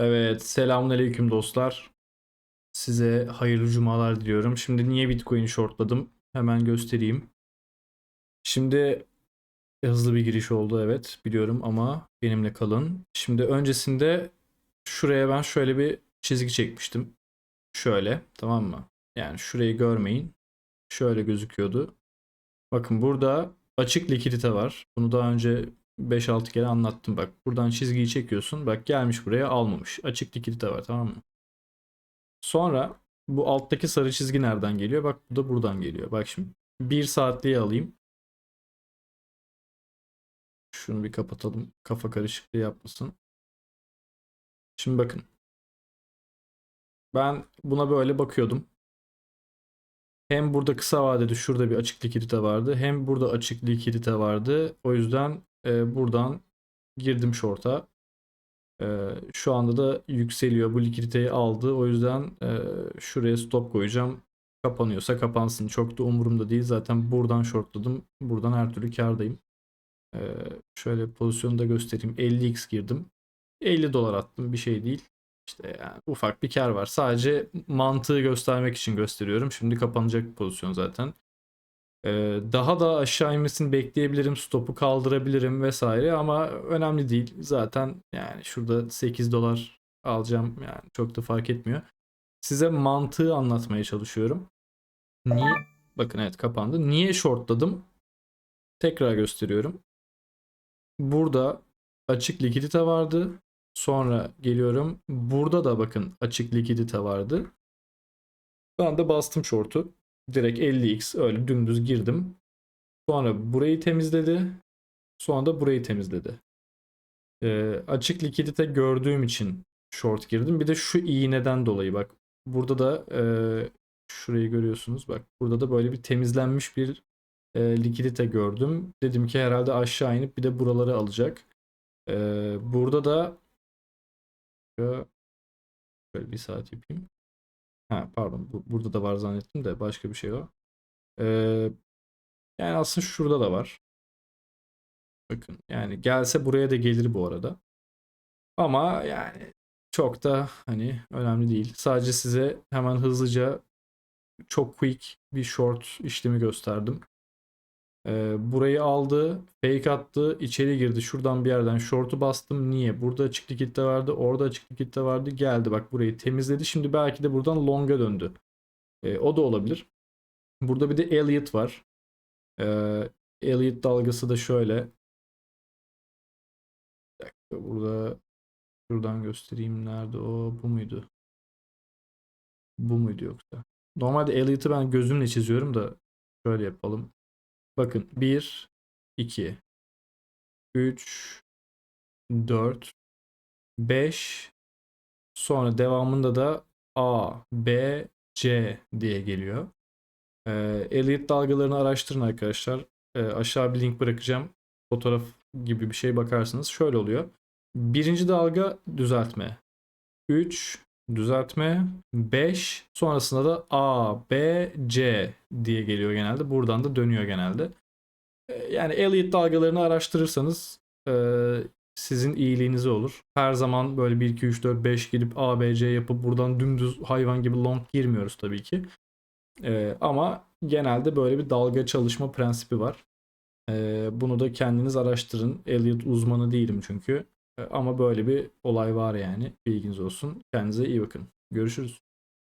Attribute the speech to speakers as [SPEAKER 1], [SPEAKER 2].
[SPEAKER 1] Evet, selamünaleyküm dostlar. Size hayırlı cumalar diliyorum. Şimdi niye Bitcoin'i shortladım? Hemen göstereyim. Şimdi hızlı bir giriş oldu evet biliyorum ama benimle kalın. Şimdi öncesinde şuraya ben şöyle bir çizgi çekmiştim. Şöyle tamam mı? Yani şurayı görmeyin. Şöyle gözüküyordu. Bakın burada açık likidite var. Bunu daha önce 5-6 kere anlattım bak. Buradan çizgiyi çekiyorsun. Bak gelmiş buraya almamış. Açık likidite var tamam mı? Sonra bu alttaki sarı çizgi nereden geliyor? Bak bu da buradan geliyor. Bak şimdi 1 saatliği alayım. Şunu bir kapatalım. Kafa karışıklığı yapmasın. Şimdi bakın. Ben buna böyle bakıyordum. Hem burada kısa vadede şurada bir açık likidite vardı. Hem burada açık likidite vardı. O yüzden e, buradan girdim short'a. E, şu anda da yükseliyor. Bu likiditeyi aldı. O yüzden e, şuraya stop koyacağım. Kapanıyorsa kapansın. Çok da umurumda değil. Zaten buradan shortladım. Buradan her türlü kardayım. E, şöyle pozisyonu da göstereyim. 50x girdim. 50 dolar attım. Bir şey değil. İşte yani ufak bir kar var. Sadece mantığı göstermek için gösteriyorum. Şimdi kapanacak pozisyon zaten. Ee, daha da aşağı inmesini bekleyebilirim. Stopu kaldırabilirim vesaire ama önemli değil. Zaten yani şurada 8 dolar alacağım. Yani çok da fark etmiyor. Size mantığı anlatmaya çalışıyorum. Niye? Bakın evet kapandı. Niye shortladım? Tekrar gösteriyorum. Burada açık likidite vardı. Sonra geliyorum. Burada da bakın açık likidite vardı. Ben de bastım short'u. Direkt 50x öyle dümdüz girdim. Sonra burayı temizledi. Sonra da burayı temizledi. Ee, açık likidite gördüğüm için short girdim. Bir de şu iğneden dolayı bak. Burada da e, şurayı görüyorsunuz. Bak burada da böyle bir temizlenmiş bir e, likidite gördüm. Dedim ki herhalde aşağı inip bir de buraları alacak. Ee, burada da Böyle bir saat yapayım. Ha pardon bu, burada da var zannettim de başka bir şey o. Ee, yani aslında şurada da var. Bakın yani gelse buraya da gelir bu arada. Ama yani çok da hani önemli değil. Sadece size hemen hızlıca çok quick bir short işlemi gösterdim. Ee, burayı aldı, fake attı, içeri girdi. Şuradan bir yerden short'u bastım. Niye? Burada açık likitte vardı, orada açık likitte vardı. Geldi bak burayı temizledi. Şimdi belki de buradan long'a döndü. Ee, o da olabilir. Burada bir de Elliot var. Ee, Elliot dalgası da şöyle. Bir dakika, burada şuradan göstereyim. Nerede o? Bu muydu? Bu muydu yoksa? Normalde Elliot'ı ben gözümle çiziyorum da şöyle yapalım. Bakın 1, 2, 3, 4, 5 sonra devamında da A, B, C diye geliyor. Ee, Elliot dalgalarını araştırın arkadaşlar. Ee, aşağı bir link bırakacağım. Fotoğraf gibi bir şey bakarsınız. Şöyle oluyor. Birinci dalga düzeltme. 3 düzeltme 5 sonrasında da A, B, C diye geliyor genelde. Buradan da dönüyor genelde. Ee, yani Elliot dalgalarını araştırırsanız e, sizin iyiliğinize olur. Her zaman böyle 1, 2, 3, 4, 5 gidip A, B, C yapıp buradan dümdüz hayvan gibi long girmiyoruz tabii ki. E, ama genelde böyle bir dalga çalışma prensibi var. E, bunu da kendiniz araştırın. Elliot uzmanı değilim çünkü. Ama böyle bir olay var yani. Bilginiz olsun. Kendinize iyi bakın. Görüşürüz.